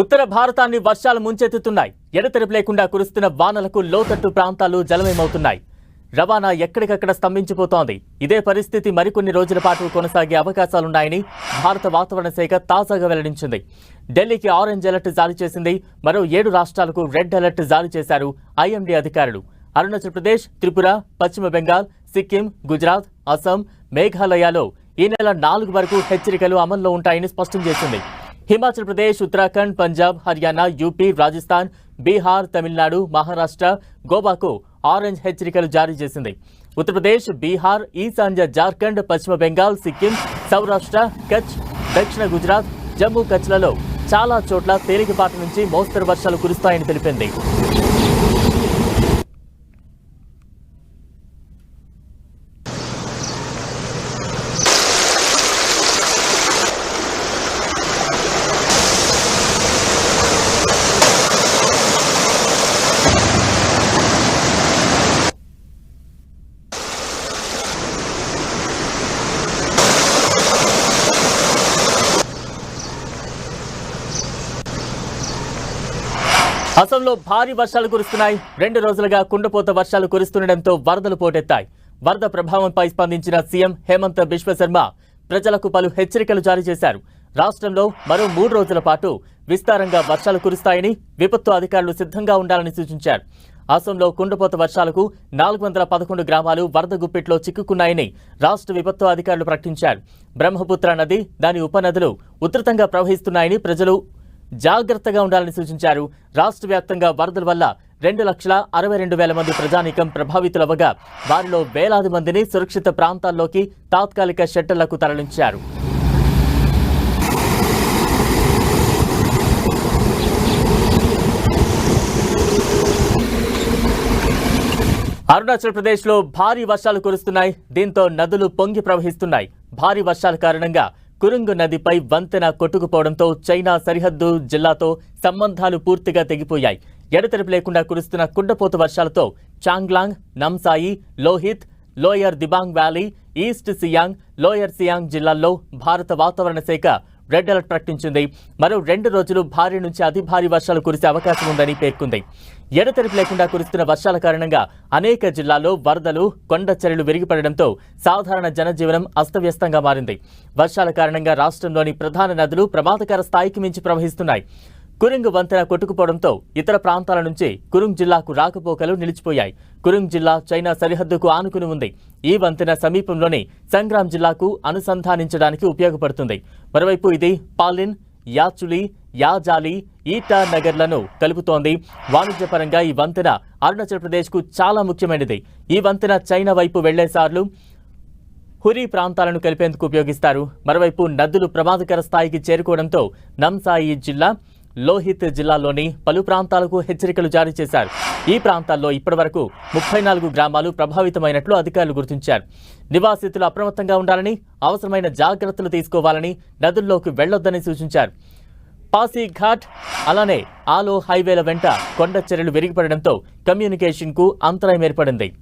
ఉత్తర భారతాన్ని వర్షాలు ముంచెత్తుతున్నాయి. ఎడతెరపు లేకుండా కురుస్తున్న వానలకు లోతట్టు ప్రాంతాలు జలమయమవుతున్నాయి. రవాణా ఎక్కడికక్కడ స్తంభించిపోతోంది. ఇదే పరిస్థితి మరికొన్ని రోజుల పాటు కొనసాగే అవకాశాలున్నాయని భారత వాతావరణ శాఖ తాజాగా వెల్లడించింది. ఢిల్లీకి ఆరెంజ్ అలర్ట్ జారీ చేసింది. మరో ఏడు రాష్ట్రాలకు రెడ్ అలర్ట్ జారీ చేశారు ఐఎండీ అధికారులు. అరుణాచల్ ప్రదేశ్ త్రిపుర పశ్చిమ బెంగాల్ సిక్కిం గుజరాత్ అస్సాం మేఘాలయలో ఈ నెల నాలుగు వరకు హెచ్చరికలు అమల్లో ఉంటాయని స్పష్టం చేసింది. హిమాచల్ ప్రదేశ్ ఉత్తరాఖండ్ పంజాబ్ హర్యానా యూపీ రాజస్థాన్ బీహార్ తమిళనాడు మహారాష్ట్ర గోవాకు ఆరెంజ్ హెచ్చరికలు జారీ చేసింది. ఉత్తరప్రదేశ్ బీహార్ ఈశాన్య జార్ఖండ్ పశ్చిమ బెంగాల్ సిక్కిం సౌరాష్ట్ర కచ్ దక్షిణ గుజరాత్ జమ్మూ కచ్లలో చాలా చోట్ల తేలికపాటి నుంచి మోస్తరు వర్షాలు కురుస్తాయని తెలిపింది. అసంలో భారీ వర్షాలు కురుస్తున్నాయి. రెండు రోజులుగా కుండపోత వర్షాలు కురుస్తుండటంతో వరదలు పోటెత్తాయి. వరద ప్రభావంపై స్పందించిన సీఎం హేమంత్ విశ్వశర్మ ప్రజలకు పలు హెచ్చరికలు జారీ చేశారు. రాష్ట్రంలో మరో మూడు రోజుల పాటు విస్తారంగా వర్షాలు కురుస్తాయని విపత్తు అధికారులు సిద్ధంగా ఉండాలని సూచించారు. అసోంలో కుండపోత వర్షాలకు నాలుగు వందల పదకొండు గ్రామాలు వరద గుప్పిట్లో చిక్కుకున్నాయని రాష్ట్ర విపత్తు అధికారులు ప్రకటించారు. బ్రహ్మపుత్ర నది దాని ఉపనదులు ఉధృతంగా ప్రవహిస్తున్నాయని ప్రజలు జాగ్రత్తగా ఉండాలని సూచించారు. రాష్ట్ర వ్యాప్తంగా వరదల వల్ల రెండు లక్షల అరవై రెండు వేల మంది ప్రజానీకం ప్రభావితులవగా వారిలో వేలాది మందిని సురక్షిత ప్రాంతాల్లోకి తాత్కాలిక షెట్టర్లకు తరలించారు. అరుణాచల్ ప్రదేశ్లో భారీ వర్షాలు కురుస్తున్నాయి. దీంతో నదులు పొంగి ప్రవహిస్తున్నాయి. భారీ వర్షాల కారణంగా కురుంగు నదిపై వంతెన కొట్టుకుపోవడంతో చైనా సరిహద్దు జిల్లాతో సంబంధాలు పూర్తిగా తెగిపోయాయి. ఎడతెరిపి లేకుండా కురుస్తున్న కుండపోత వర్షాలతో Changlang Namsai Lohit Lower Dibang Valley East Siang Lower Siang జిల్లాల్లో భారత వాతావరణ శాఖ రెడ్ అలర్ట్ ప్రకటించింది. మరో రెండు రోజులు భారీ నుంచి అతి భారీ వర్షాలు కురిసే అవకాశం ఉందని పేర్కొంది. ఎడతెరిపి లేకుండా కురుస్తున్న వర్షాల కారణంగా అనేక జిల్లాల్లో వరదలు కొండ చర్యలు విరిగిపడడంతో సాధారణ జనజీవనం అస్తవ్యస్తంగా మారింది. వర్షాల కారణంగా రాష్ట్రంలోని ప్రధాన నదులు ప్రమాదకర స్థాయికి మించి ప్రవహిస్తున్నాయి. కురుంగ్ వంతెన కొట్టుకుపోవడంతో ఇతర ప్రాంతాల నుంచి కురుంగ్ జిల్లాకు రాకపోకలు నిలిచిపోయాయి. కురుంగ్ జిల్లా చైనా సరిహద్దుకు ఆనుకుని ఉంది. ఈ వంతెన సమీపంలోని సంగ్రామ్ జిల్లాకు అనుసంధానించడానికి ఉపయోగపడుతుంది. మరోవైపు ఇది పాలిన్ యాచులి యాజాలి ఈటా నగర్లను కలుపుతోంది. వాణిజ్యపరంగా ఈ వంతెన అరుణాచల్ ప్రదేశ్కు చాలా ముఖ్యమైనది. ఈ వంతెన చైనా వైపు వెళ్ళేసార్లు హురీ ప్రాంతాలను కలిపేందుకు ఉపయోగిస్తారు. మరోవైపు నదులు ప్రమాదకర స్థాయికి చేరుకోవడంతో నంసాయి జిల్లా లోహిత్ జిల్లాలోని పలు ప్రాంతాలకు హెచ్చరికలు జారీ చేశారు. ఈ ప్రాంతాల్లో ఇప్పటివరకు ముప్పై నాలుగు గ్రామాలు ప్రభావితమైనట్లు అధికారులు గుర్తించారు. నివాసితులు అప్రమత్తంగా ఉండాలని అవసరమైన జాగ్రత్తలు తీసుకోవాలని నదుల్లోకి వెళ్ళొద్దని సూచించారు. పాసీఘాట్ అలానే ఆలో హైవేల వెంట కొండ చర్యలు విరిగిపడడంతో కమ్యూనికేషన్కు అంతరాయం ఏర్పడింది.